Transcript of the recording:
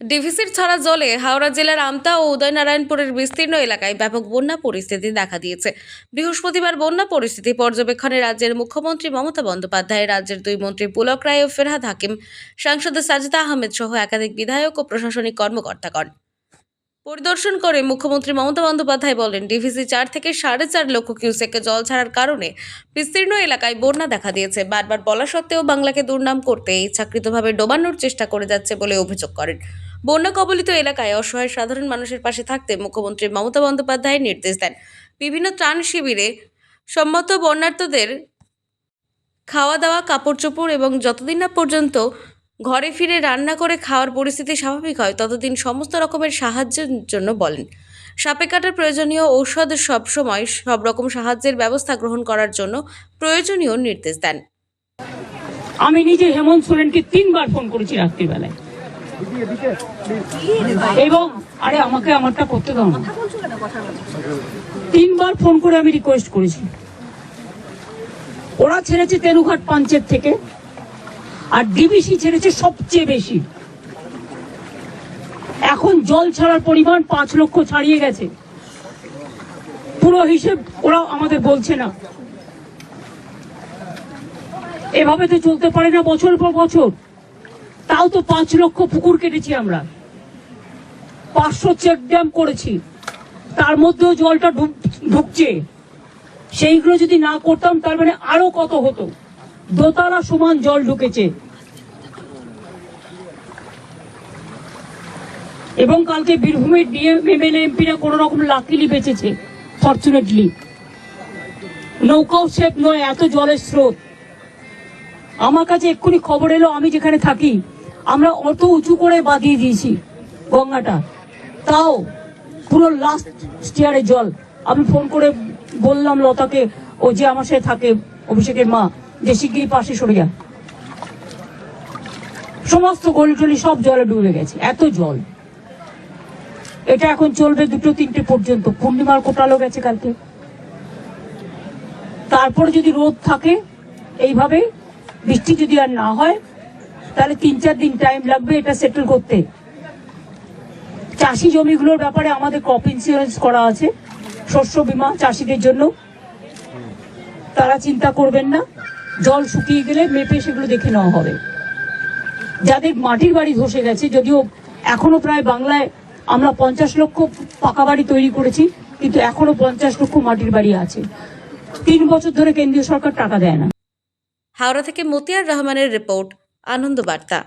ডিভিসির ছড়া জলে হাওড়া জেলার আমতা ও উদয়নারায়ণপুরের বিস্তীর্ণ এলাকায় ব্যাপক বন্যা পরিস্থিতি দেখা দিয়েছে। বৃহস্পতিবার বন্যা পরিস্থিতি পর্যবেক্ষণে রাজ্যের মুখ্যমন্ত্রী মমতা বন্দ্যোপাধ্যায়, রাজ্যের দুই মন্ত্রী পুলক রায় ও ফেরহাদ হাকিম, সাংসদ সাজিদা আহমেদ সহ একাধিক বিধায়ক ও প্রশাসনিক কর্মকর্তা কর্মকর্তাগণ পরিদর্শন করে মুখ্যমন্ত্রী মমতা বন্দ্যোপাধ্যায় বলেন, ডিভিসি চার থেকে সাড়ে চার লক্ষ কিউসেকে জল ছাড়ার কারণে বিস্তীর্ণ এলাকায় বন্যা দেখা দিয়েছে। বারবার বলা সত্ত্বেও বাংলাকে দুর্নাম করতে ইচ্ছাকৃতভাবে ডোবানোর চেষ্টা করে যাচ্ছে বলে অভিযোগ করেন। বন্যা কবলিত এলাকায় অসহায় সাধারণ মানুষের পাশে থাকতে মুখ্যমন্ত্রী মমতা বন্দ্যোপাধ্যায় নির্দেশ দেন। বিভিন্ন ত্রাণ শিবিরে সম্মত বন্যার্থদের খাওয়া দাওয়া কাপড় চোপড় এবং যতদিন না পর্যন্ত ঘরে ফিরে রান্না করে খাওয়ার পরিস্থিতি স্বাভাবিক হয়, ততদিন সমস্ত রকমের সাহায্যের জন্য বলেন। সাপে কাটার প্রয়োজনীয় ঔষধ সবসময় সব রকম সাহায্যের ব্যবস্থা গ্রহণ করার জন্য প্রয়োজনীয় নির্দেশ দেন। আমি নিজে হেমন্ত সোরেনকে তিনবার ফোন করেছি রাত্রিবেলায়। এবং, আরে আমাকে আমারটা করতে দাও না। তিনবার ফোন করে আমি রিকোয়েস্ট করেছি। ওরা ছেড়েছে তেনুঘাট পাঞ্চের থেকে, আর ডিবিসি ছেড়েছে সবচেয়ে বেশি। এখন জল ছাড়ার পরিমাণ পাঁচ লক্ষ ছাড়িয়ে গেছে। পুরো হিসেব ওরা আমাদের বলছে না। এভাবে তো চলতে পারে না বছর পর বছর। তাও তো পাঁচ লক্ষ পুকুর কেটেছি আমরা। পাঁচশো চেক ড্যাম করেছি। তার মধ্যেও জলটা ঢুক- ঢুকছে। সেইগুলো যদি না করতাম, তার মানে আরও কত হতো। দোতলা সমান জল ঢুকেছে। এবং কালকে বীরভূমের ডিএম এমএলএ এমপিরা কোন রকম লাকিলি বেঁচেছে ফর্চুনেটলি নৌকাও সেফ নয়, এত জলের স্রোত। আমার কাছে এক্ষুনি খবর এলো, আমি যেখানে থাকি। আমরা অত উঁচু করে বাঁধিয়ে দিয়েছি গঙ্গাটা। তাও পুরো লাস্ট স্টিয়ারে জল। আমি ফোন করে বললাম লতাকে, ও যে আমার সাথে থাকে, অভিষেকের মা, যে শিগগিরি পাশে সরে যা। সমস্ত গলি টলি সব জলে ডুবে গেছে, এত জল। এটা এখন চলবে দুটো তিনটে পর্যন্ত। পূর্ণিমার কোটালো গেছে কালকে। তারপরে যদি রোদ থাকে, এইভাবে বৃষ্টি যদি আর না হয় তাহলে তিন চার দিন টাইম লাগবে এটা সেটেল করতে। চাষি জমিগুলোর ব্যাপারে আমাদের ক্রপ ইন্স্যুরেন্স করা আছে, শস্য বীমা চাষিদের জন্য। তারা চিন্তা করবেন না, জল শুকিয়ে গেলে মেপে সেগুলো দেখে নেওয়া হবে। যাদের মাটির বাড়ি ধসে গেছে, যদিও এখনও প্রায় বাংলায় আমরা পঞ্চাশ লক্ষ পাকা বাড়ি তৈরি করেছি, কিন্তু এখনও পঞ্চাশ লক্ষ মাটির বাড়ি আছে। তিন বছর ধরে কেন্দ্রীয় সরকার টাকা দেয় না। হাওড়া থেকে মতিয়ার রহমানের রিপোর্ট। আনন্দ বার্তা